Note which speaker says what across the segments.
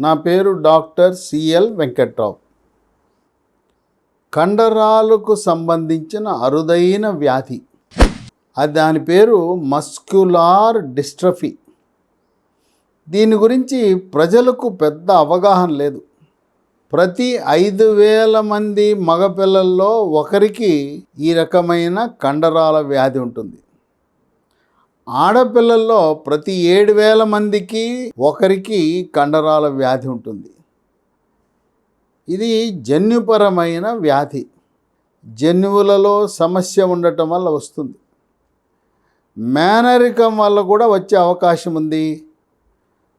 Speaker 1: నా పేరు doctor CL Venkatrao. కండరాలకు సంబంధించిన అరుదైన వ్యాధి. అది దాని పేరు మస్క్యులార్ డిస్ట్రఫీ. దీని గురించి ప్రజలకు పెద్ద అవగాహన లేదు. ప్రతి ఐదు వేల మంది మగపిల్లల్లో ఒకరికి ఈ రకమైన కండరాల వ్యాధి ఉంటుంది. ఆడపిల్లల్లో ప్రతి ఏడు వేల మందికి ఒకరికి కండరాల వ్యాధి ఉంటుంది. ఇది జన్యుపరమైన వ్యాధి. జన్యువులలో సమస్య ఉండటం వల్ల వస్తుంది. మేనరికం వల్ల కూడా వచ్చే అవకాశం ఉంది.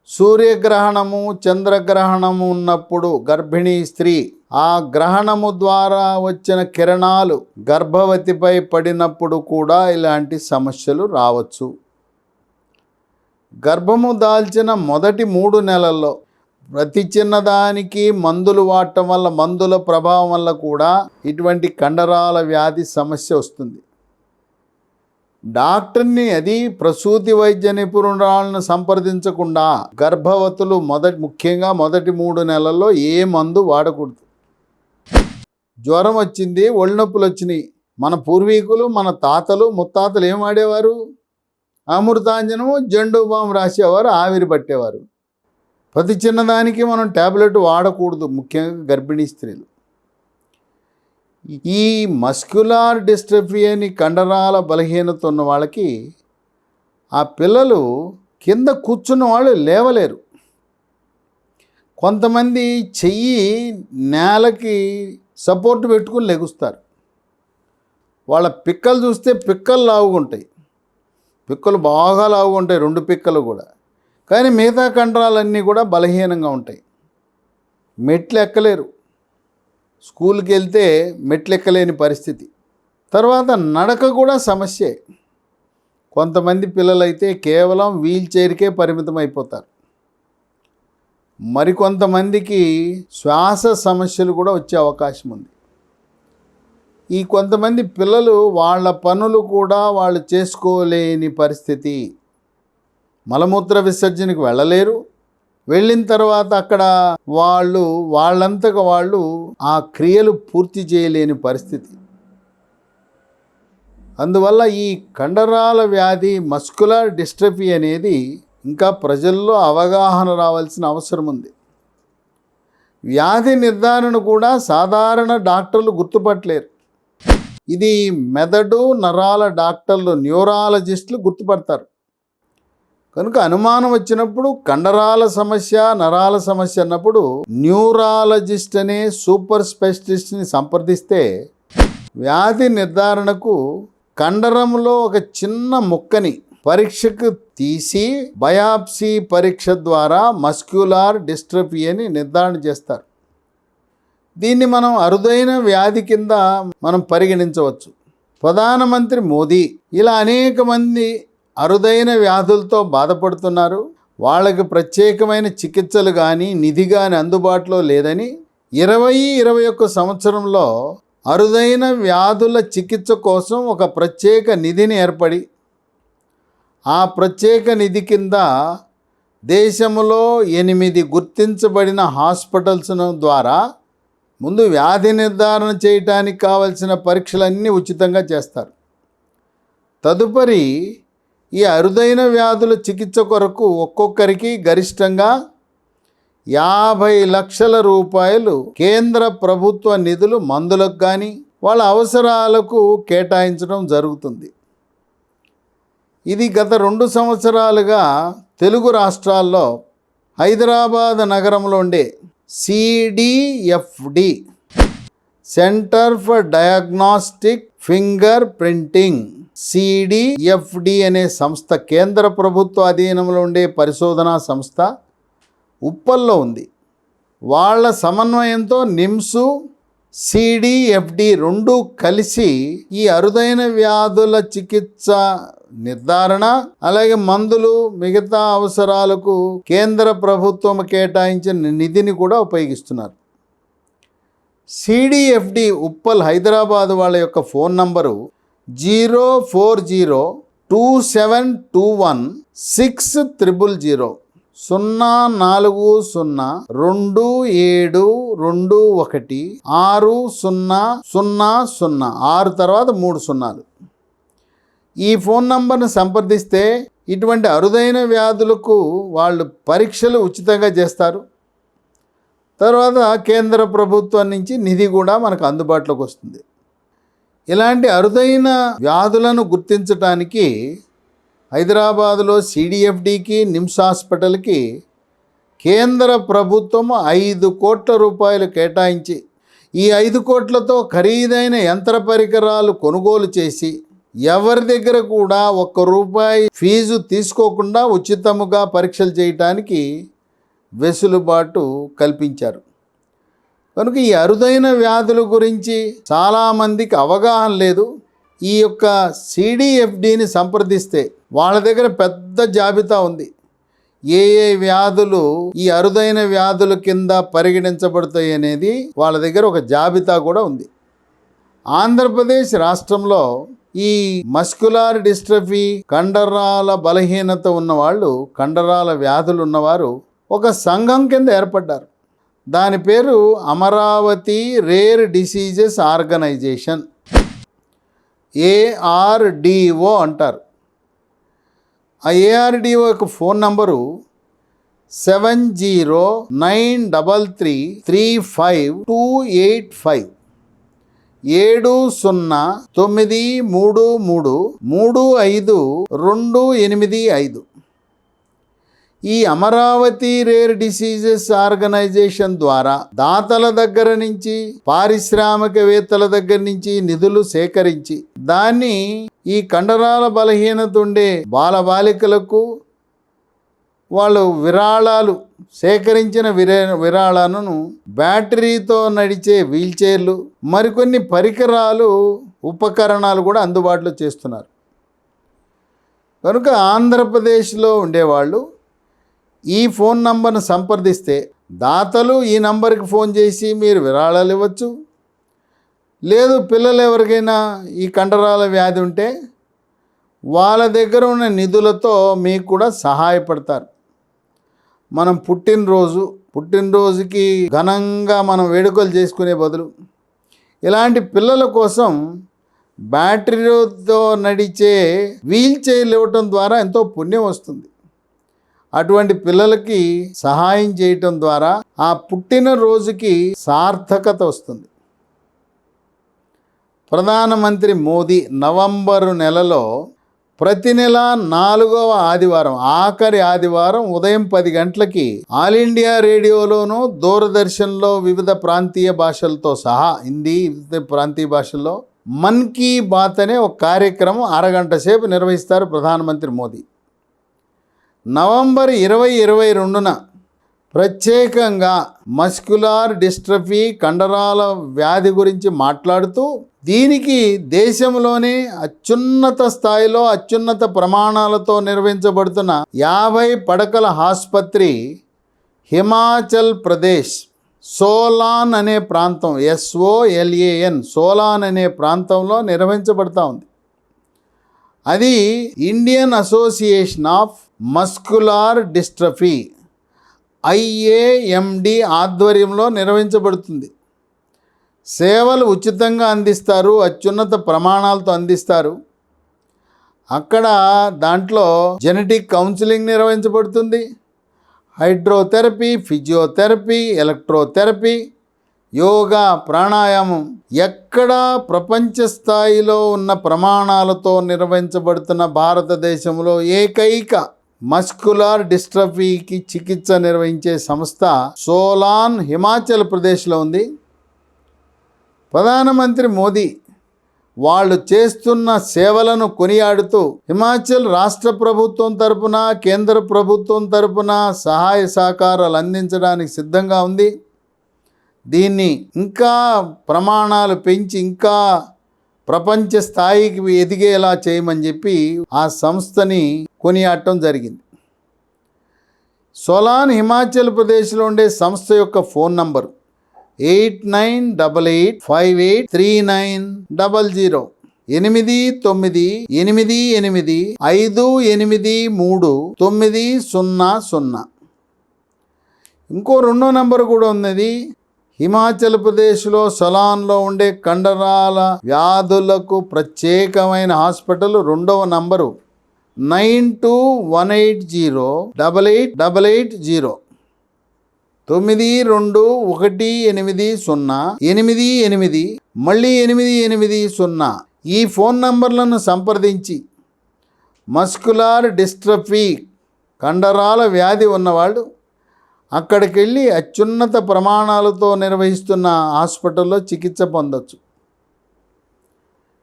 Speaker 1: సూర్యగ్రహణము చంద్రగ్రహణము ఉన్నప్పుడు గర్భిణీ స్త్రీ ఆ గ్రహణము ద్వారా వచ్చిన కిరణాలు గర్భవతిపై పడినప్పుడు కూడా ఇలాంటి సమస్యలు రావచ్చు. గర్భము దాల్చిన మొదటి మూడు నెలల్లో ప్రతి చిన్నదానికి మందులు వాడటం వల్ల మందుల ప్రభావం వల్ల కూడా ఇటువంటి కండరాల వ్యాధి సమస్య వస్తుంది. డాక్టర్ని అది ప్రసూతి వైద్య నిపుణురాలను సంప్రదించకుండా గర్భవతులు మొదటి ముఖ్యంగా మొదటి మూడు నెలల్లో ఏ మందు వాడకూడదు. జ్వరం వచ్చింది ఒళ్ళు నొప్పులు వచ్చినాయి. మన పూర్వీకులు మన తాతలు ముత్తాతలు ఏం వాడేవారు? అమృతాంజనము జండు బాం రాసేవారు ఆవిరి పట్టేవారు. ప్రతి చిన్నదానికి మనం ట్యాబ్లెట్ వాడకూడదు ముఖ్యంగా గర్భిణీ స్త్రీలు. ఈ మస్క్యులార్ డిస్ట్రఫీ అని కండరాల బలహీనత ఉన్న వాళ్ళకి ఆ పిల్లలు కింద కూర్చున్న వాళ్ళు లేవలేరు. కొంతమంది చెయ్యి నేలకి సపోర్ట్ పెట్టుకుని లెగుస్తారు. వాళ్ళ పిక్కలు చూస్తే పిక్కలు లావుగుంటాయి పిక్కలు బాగా లావుగుంటాయి రెండు పిక్కలు కూడా. కానీ మిగతా కండరాలన్నీ కూడా బలహీనంగా ఉంటాయి. మెట్లు ఎక్కలేరు స్కూల్కి వెళ్తే మెట్లు ఎక్కలేని పరిస్థితి. తర్వాత నడక కూడా సమస్యే. కొంతమంది పిల్లలైతే కేవలం వీల్ చైర్కే పరిమితం అయిపోతారు మరికొంతమందికి శ్వాస సమస్యలు కూడా వచ్చే అవకాశం ఉంది. ఈ కొంతమంది పిల్లలు వాళ్ళ పనులు కూడా వాళ్ళు చేసుకోలేని పరిస్థితి. మలమూత్ర విసర్జనకు వెళ్ళలేరు. వెళ్ళిన తర్వాత అక్కడ వాళ్ళు వాళ్ళంతగా వాళ్ళు ఆ క్రియలు పూర్తి చేయలేని పరిస్థితి. అందువల్ల ఈ కండరాల వ్యాధి మస్కులర్ డిస్ట్రఫీ అనేది ఇంకా ప్రజల్లో అవగాహన రావాల్సిన అవసరం ఉంది. వ్యాధి నిర్ధారణ కూడా సాధారణ డాక్టర్లు గుర్తుపట్టలేరు. ఇది మెదడు నరాల డాక్టర్లు న్యూరాలజిస్టులు గుర్తుపడతారు. కనుక అనుమానం వచ్చినప్పుడు కండరాల సమస్య నరాల సమస్య అన్నప్పుడు న్యూరాలజిస్ట్ అనే సూపర్ స్పెషలిస్ట్ని సంప్రదిస్తే వ్యాధి నిర్ధారణకు కండరంలో ఒక చిన్న ముక్కని పరీక్షకు తీసి బయాప్సీ పరీక్ష ద్వారా మస్క్యులార్ డిస్ట్రఫీ అని నిర్ధారణ చేస్తారు. దీన్ని మనం అరుదైన వ్యాధి కింద మనం పరిగణించవచ్చు. ప్రధానమంత్రి మోదీ ఇలా అనేక మంది అరుదైన వ్యాధులతో బాధపడుతున్నారు. వాళ్ళకి ప్రత్యేకమైన చికిత్సలు కానీ నిధి కానీ అందుబాటులో లేదని ఇరవై ఇరవై ఒక్క సంవత్సరంలో అరుదైన వ్యాధుల చికిత్స కోసం ఒక ప్రత్యేక నిధిని ఏర్పడి ఆ ప్రత్యేక నిధి కింద దేశంలో ఎనిమిది గుర్తించబడిన హాస్పిటల్స్ ద్వారా ముందు వ్యాధి నిర్ధారణ చేయటానికి కావలసిన పరీక్షలన్నీ ఉచితంగా చేస్తారు. తదుపరి ఈ అరుదైన వ్యాధుల చికిత్స కొరకు ఒక్కొక్కరికి గరిష్టంగా యాభై లక్షల రూపాయలు కేంద్ర ప్రభుత్వ నిధులు మందులకు కానీ వాళ్ళ అవసరాలకు కేటాయించడం జరుగుతుంది. ఇది గత రెండు సంవత్సరాలుగా తెలుగు రాష్ట్రాల్లో హైదరాబాద్ నగరంలో ఉండే CDFD centre for diagnostic finger printing CDFD అనే సంస్థ కేంద్ర ప్రభుత్వ అధీనంలో ఉండే పరిశోధనా సంస్థ ఉప్పల్లో ఉంది. వాళ్ళ సమన్వయంతో నిమ్సు సిడిఎఫ్డి రెండు కలిసి ఈ అరుదైన వ్యాధుల చికిత్స నిర్ధారణ అలాగే మందులు మిగతా అవసరాలకు కేంద్ర ప్రభుత్వం కేటాయించిన నిధిని కూడా ఉపయోగిస్తున్నారు. సిడిఎఫ్డి ఉప్పల్ హైదరాబాద్ వాళ్ళ యొక్క phone number zero four zero two seven two one six triple zero. సున్నా నాలుగు సున్నా రెండు ఏడు రెండు ఒకటి ఆరు సున్నా సున్నా సున్నా. ఆరు తర్వాత మూడు సున్నాలు. ఈ ఫోన్ నంబర్ను సంప్రదిస్తే ఇటువంటి అరుదైన వ్యాధులకు వాళ్ళు పరీక్షలు ఉచితంగా చేస్తారు. తర్వాత కేంద్ర ప్రభుత్వం నుంచి నిధి కూడా మనకు అందుబాటులోకి వస్తుంది. ఇలాంటి అరుదైన వ్యాధులను గుర్తించటానికి హైదరాబాదులో సిడిఎఫ్డికి నిమ్స్ హాస్పిటల్కి కేంద్ర ప్రభుత్వం ఐదు కోట్ల రూపాయలు కేటాయించి ఈ ఐదు కోట్లతో ఖరీదైన యంత్ర పరికరాలు కొనుగోలు చేసి ఎవరి దగ్గర కూడా ఒక్క రూపాయి ఫీజు తీసుకోకుండా ఉచితముగా పరీక్షలు చేయటానికి వెసులుబాటు కల్పించారు. కనుక ఈ అరుదైన వ్యాధుల గురించి చాలామందికి అవగాహన లేదు. ఈ యొక్క సిడిఎఫ్డిని సంప్రదిస్తే వాళ్ళ దగ్గర పెద్ద జాబితా ఉంది. ఏ ఏ వ్యాధులు ఈ అరుదైన వ్యాధుల కింద పరిగణించబడతాయి అనేది వాళ్ళ దగ్గర ఒక జాబితా కూడా ఉంది. ఆంధ్రప్రదేశ్ రాష్ట్రంలో ఈ మస్కులార్ డిస్ట్రఫీ కండరాల బలహీనత ఉన్నవాళ్ళు కండరాల వ్యాధులు ఉన్నవారు ఒక సంఘం కింద ఏర్పడ్డారు. దాని పేరు Amaravati rare diseases organisation. ARDO అంటారు. ఆ ఏఆర్డిఓ యొక్క phone number seven zero nine double three three five two eight five ఏడు సున్నా తొమ్మిది మూడు మూడు మూడు ఐదు రెండు ఎనిమిది ఐదు. ఈ అమరావతి రేర్ డిసీజెస్ ఆర్గనైజేషన్ ద్వారా దాతల దగ్గర నుంచి పారిశ్రామికవేత్తల దగ్గర నుంచి నిధులు సేకరించి దాన్ని ఈ కండరాల బలహీనత ఉండే బాలబాలికలకు వాళ్ళు విరాళాలు సేకరించిన విరే విరాళాలను బ్యాటరీతో నడిచే వీల్చైర్లు మరికొన్ని పరికరాలు ఉపకరణాలు కూడా అందుబాటులో చేస్తున్నారు. కనుక ఆంధ్రప్రదేశ్లో ఉండేవాళ్ళు ఈ ఫోన్ నంబర్ను సంప్రదిస్తే దాతలు ఈ నంబర్కి ఫోన్ చేసి మీరు విరాళాలు ఇవ్వచ్చు. లేదు పిల్లలు ఎవరికైనా ఈ కండరాల వ్యాధి ఉంటే వాళ్ళ దగ్గర ఉన్న నిధులతో మీకు కూడా సహాయపడతారు. మనం పుట్టినరోజు పుట్టినరోజుకి ఘనంగా మనం వేడుకలు చేసుకునే బదులు ఇలాంటి పిల్లల కోసం బ్యాటరీతో నడిచే వీల్ చైర్లు ఇవ్వటం ద్వారా ఎంతో పుణ్యం వస్తుంది. అటువంటి పిల్లలకి సహాయం చేయటం ద్వారా ఆ పుట్టిన రోజుకి సార్థకత వస్తుంది. ప్రధానమంత్రి మోదీ నవంబరు నెలలో ప్రతి నెల నాలుగవ ఆదివారం ఆఖరి ఆదివారం ఉదయం పది గంటలకి ఆల్ ఇండియా రేడియోలోను దూరదర్శన్లో వివిధ ప్రాంతీయ భాషలతో సహా హిందీ వివిధ ప్రాంతీయ భాషల్లో మన్ కీ బాత్ అనే ఒక కార్యక్రమం అరగంట సేపు నిర్వహిస్తారు ప్రధానమంత్రి మోదీ. నవంబర్ ఇరవై ఇరవై రెండున ప్రత్యేకంగా మస్కులార్ డిస్ట్రఫీ కండరాల వ్యాధి గురించి మాట్లాడుతూ దీనికి దేశంలోనే అత్యున్నత స్థాయిలో అత్యున్నత ప్రమాణాలతో నిర్వహించబడుతున్న యాభై పడకల ఆసుపత్రి హిమాచల్ ప్రదేశ్ సోలాన్ అనే ప్రాంతం ఎస్ఓఎల్ఏఎన్ సోలాన్ అనే ప్రాంతంలో నిర్వహించబడతా ఉంది. అది Indian association of muscular dystrophy IAMD ఆధ్వర్యంలో నిర్వహించబడుతుంది. సేవలు ఉచితంగా అందిస్తారు అత్యున్నత ప్రమాణాలతో అందిస్తారు. అక్కడ దాంట్లో జెనెటిక్ కౌన్సిలింగ్ నిర్వహించబడుతుంది. హైడ్రోథెరపీ ఫిజియోథెరపీ ఎలక్ట్రోథెరపీ యోగా ప్రాణాయామం ఎక్కడా ప్రపంచ స్థాయిలో ఉన్న ప్రమాణాలతో నిర్వహించబడుతున్న భారతదేశంలో ఏకైక మస్కులార్ డిస్ట్రఫీకి చికిత్స నిర్వహించే సంస్థ సోలాన్ హిమాచల్ ప్రదేశ్లో ఉంది. ప్రధానమంత్రి మోదీ వాళ్ళు చేస్తున్న సేవలను కొనియాడుతూ హిమాచల్ రాష్ట్ర ప్రభుత్వం తరపున కేంద్ర ప్రభుత్వం తరపున సహాయ సహకారాలు అందించడానికి సిద్ధంగా ఉంది. దీన్ని ఇంకా ప్రమాణాలు పెంచి ఇంకా ప్రపంచ స్థాయికి ఎదిగేలా చేయమని చెప్పి ఆ సంస్థని కొనియాడటం జరిగింది. సోలాన్ హిమాచల్ ప్రదేశ్లో ఉండే సంస్థ యొక్క phone number eight nine double eight five eight three nine double zero ఎనిమిది తొమ్మిది ఎనిమిది ఎనిమిది ఐదు ఎనిమిది మూడు తొమ్మిది సున్నా సున్నా. ఇంకో రెండో నెంబర్ కూడా ఉన్నది హిమాచల్ ప్రదేశ్లో సలాన్లో ఉండే కండరాల వ్యాధులకు ప్రత్యేకమైన హాస్పిటల్ రెండవ number. Nine two one eight zero double eight double eight zero. తొమ్మిది రెండు ఒకటి ఎనిమిది సున్నా ఎనిమిది ఎనిమిది మళ్ళీ ఎనిమిది ఎనిమిది సున్నా. ఈ ఫోన్ నంబర్లను సంప్రదించి. మస్కులార్ డిస్ట్రఫీ కండరాల వ్యాధి ఉన్నవాళ్ళు అక్కడికి వెళ్ళి అత్యున్నత ప్రమాణాలతో నిర్వహిస్తున్న హాస్పిటల్లో చికిత్స పొందొచ్చు.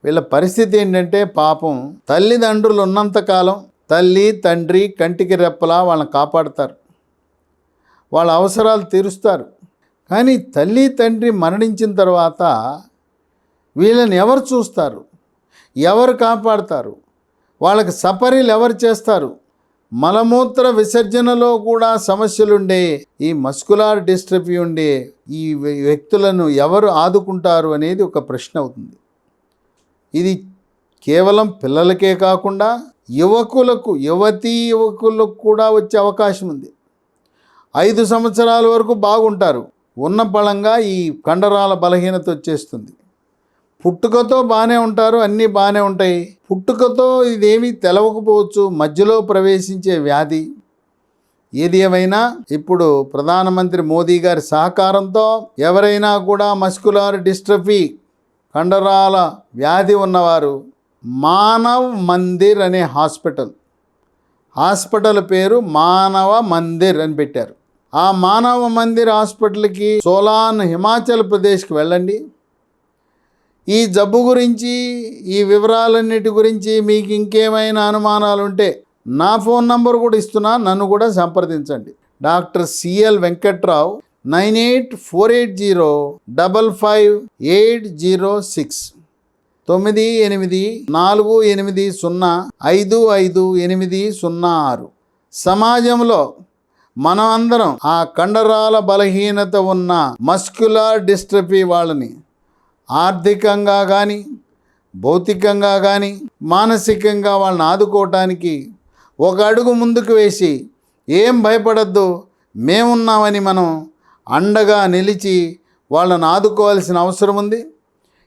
Speaker 1: వీళ్ళ పరిస్థితి ఏంటంటే పాపం తల్లిదండ్రులు ఉన్నంతకాలం తల్లి తండ్రి కంటికి రెప్పలా వాళ్ళని కాపాడుతారు. వాళ్ళ అవసరాలు తీరుస్తారు. కానీ తల్లి తండ్రి మరణించిన తర్వాత వీళ్ళని ఎవరు చూస్తారు? ఎవరు కాపాడతారు? వాళ్ళకి సపరీలు ఎవరు చేస్తారు? మలమూత్ర విసర్జనలో కూడా సమస్యలుండే ఈ మస్కులార్ డిస్ట్రఫీ ఉండే ఈ వ్యక్తులను ఎవరు ఆదుకుంటారు అనేది ఒక ప్రశ్న అవుతుంది. ఇది కేవలం పిల్లలకే కాకుండా యువకులకు యువతీ యువకులకు కూడా వచ్చే అవకాశం ఉంది. ఐదు సంవత్సరాల వరకు బాగుంటారు. ఉన్న బలంగా ఈ కండరాల బలహీనత వచ్చేస్తుంది. పుట్టుకతో బాగానే ఉంటారు అన్నీ బాగానే ఉంటాయి. పుట్టుకతో ఇదేమీ తెలవకపోవచ్చు మధ్యలో ప్రవేశించే వ్యాధి. ఏది ఏమైనా? ఇప్పుడు ప్రధానమంత్రి మోదీ గారి సహకారంతో ఎవరైనా కూడా మస్కులార్ డిస్ట్రఫీ కండరాల వ్యాధి ఉన్నవారు మానవ్ మందిర్ అనే హాస్పిటల్. హాస్పిటల్ పేరు మానవ మందిర్ అని పెట్టారు. ఆ మానవ మందిర్ హాస్పిటల్కి సోలాన్ హిమాచల్ ప్రదేశ్కి వెళ్ళండి. ఈ జబ్బు గురించి ఈ వివరాలన్నిటి గురించి మీకు ఇంకేమైనా అనుమానాలు ఉంటే నా ఫోన్ నంబర్ కూడా ఇస్తున్నా నన్ను కూడా సంప్రదించండి. Doctor CL Venkatrao nine eight four eight zero double five eight zero six తొమ్మిది ఎనిమిది నాలుగు ఎనిమిది సున్నా ఐదు ఐదు ఎనిమిది సున్నా ఆరు. సమాజంలో మనం అందరం ఆ కండరాల బలహీనత ఉన్న మస్క్యులార్ డిస్ట్రఫీ వాళ్ళని ఆర్థికంగా కానీ భౌతికంగా కానీ మానసికంగా వాళ్ళని ఆదుకోవటానికి ఒక అడుగు ముందుకు వేసి ఏం భయపడద్దు మేమున్నామని మనం అండగా నిలిచి వాళ్ళని ఆదుకోవాల్సిన అవసరం ఉంది.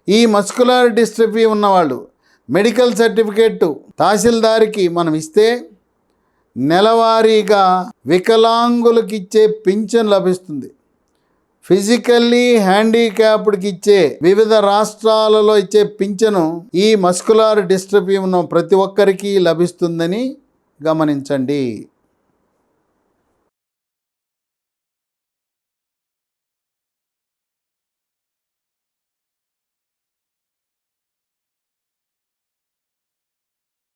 Speaker 1: ఈ మస్కులర్ డిస్ట్రఫీ ఉన్నవాళ్ళు మెడికల్ సర్టిఫికేట్ తహసీల్దార్కి మనం ఇస్తే నెలవారీగా వికలాంగులకు ఇచ్చే పింఛన్ లభిస్తుంది. ఫిజికల్లీ హ్యాండిక్యాప్డ్కి ఇచ్చే వివిధ రాష్ట్రాలలో ఇచ్చే పింఛను ఈ మస్కులార్ డిస్ట్రఫీ ఉన్న ప్రతి ఒక్కరికి లభిస్తుందని గమనించండి.